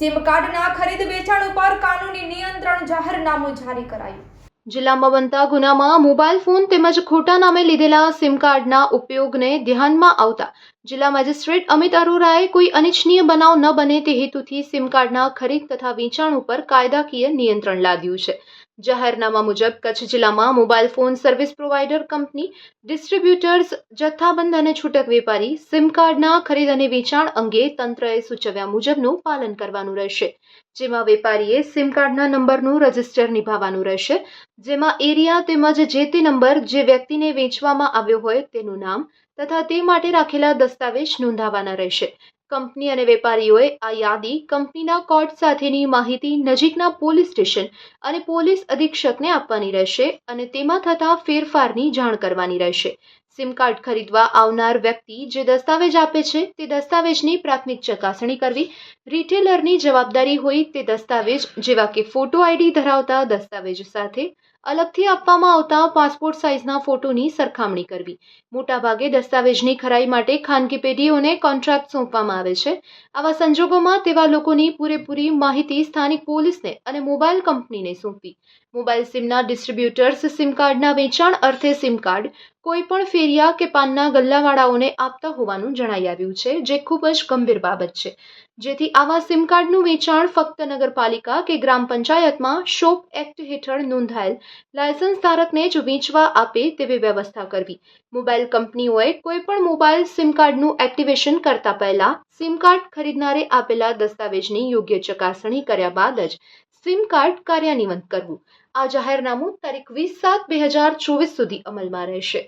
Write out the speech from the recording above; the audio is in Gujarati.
સિમ કાર્ડના ખરીદ વેચાણ ઉપર કાનૂની નિયંત્રણ જાહેરનામું જારી કરાયું. જિલ્લામાં બનતા ગુનામાં મોબાઈલ ફોન તેમજ ખોટા નામે લીધેલા સિમ કાર્ડના ઉપયોગને ધ્યાનમાં આવતા જિલ્લા મેજિસ્ટ્રેટ અમિત અરોરાએ કોઈ અનિચ્છનીય બનાવ ન બને તે હેતુથી સિમ કાર્ડના ખરીદ તથા વેચાણ ઉપર કાયદાકીય નિયંત્રણ લાદ્યું છે. જાહેરનામા મુજબ કચ્છ જિલ્લામાં mobile phone service provider company, distributors, જથ્થાબંધ અને છૂટક વેપારી સિમ કાર્ડના ખરીદ અને વેચાણ અંગે તંત્રએ સૂચવ્યા મુજબનું પાલન કરવાનું રહેશે. જેમાં વેપારીએ સિમ કાર્ડના નંબરનું રજિસ્ટર નિભાવવાનું રહેશે. જેમાં એરિયા તેમજ જે તે નંબર જે વ્યક્તિને વેચવામાં આવ્યો હોય તેનું નામ તથા તે માટે રાખેલા દસ્તાવેજ નોંધાવવાના રહેશે. કંપની અને વેપારીઓએ આ યાદી કંપનીના કોડ સાથેની માહિતી નજીકના પોલીસ સ્ટેશન અને પોલીસ અધિક્ષકને આપવાની રહેશે અને તેમાં થતા ફેરફારની જાણ કરવાની રહેશે. સિમ કાર્ડ ખરીદવા આવનાર વ્યક્તિ જે દસ્તાવેજ આપે છે, તે દસ્તાવેજની પ્રાથમિક ચકાસણી કરવી. રિટેલરની જવાબદારી હોય તે દસ્તાવેજ, જેવા કે ફોટો આઈડી ધરાવતા દસ્તાવેજ સાથે અલગથી આપવામાં આવતા પાસપોર્ટ સાઇઝના ફોટોની સરખામણી કરવી. મોટાભાગે દસ્તાવેજની ખરાઈ માટે ખાનગી પેઢીઓને કોન્ટ્રાક્ટ સોંપવામાં આવે છે. આવા સંજોગોમાં તેવા લોકોની પૂરેપૂરી માહિતી સ્થાનિક પોલીસને અને મોબાઈલ કંપનીને સોંપવી. મોબાઈલ સિમના ડિસ્ટ્રીબ્યુટર્સ સિમ કાર્ડના વેચાણ અર્થે સિમ કાર્ડ કોઈ પણ ફેરિયા કે પાનના ગલ્લાવાળાઓને આપતા હોવાનું જણાઈ આવ્યું છે, જે ખૂબ જ ગંભીર બાબત છે. જેથી આવા સિમ કાર્ડનું વેચાણ ફક્ત નગરપાલિકા કે ગ્રામ પંચાયતમાં શોપ એક્ટ હેઠળ નોંધાયેલ લાયસન્સ ધારકને જ વેચવા આપે તેવી વ્યવસ્થા કરવી. મોબાઈલ કંપનીઓએ કોઈ પણ મોબાઈલ સિમ કાર્ડનું એક્ટિવેશન કરતા પહેલા સિમ કાર્ડ ખરીદનારે આપેલા દસ્તાવેજની યોગ્ય ચકાસણી કર્યા બાદ જ સિમ કાર્ડ કાર્યાન્વિત કરવું. આ જાહેરનામું તારીખ વીસ સાત બે હજાર ચોવીસ સુધી અમલમાં રહેશે.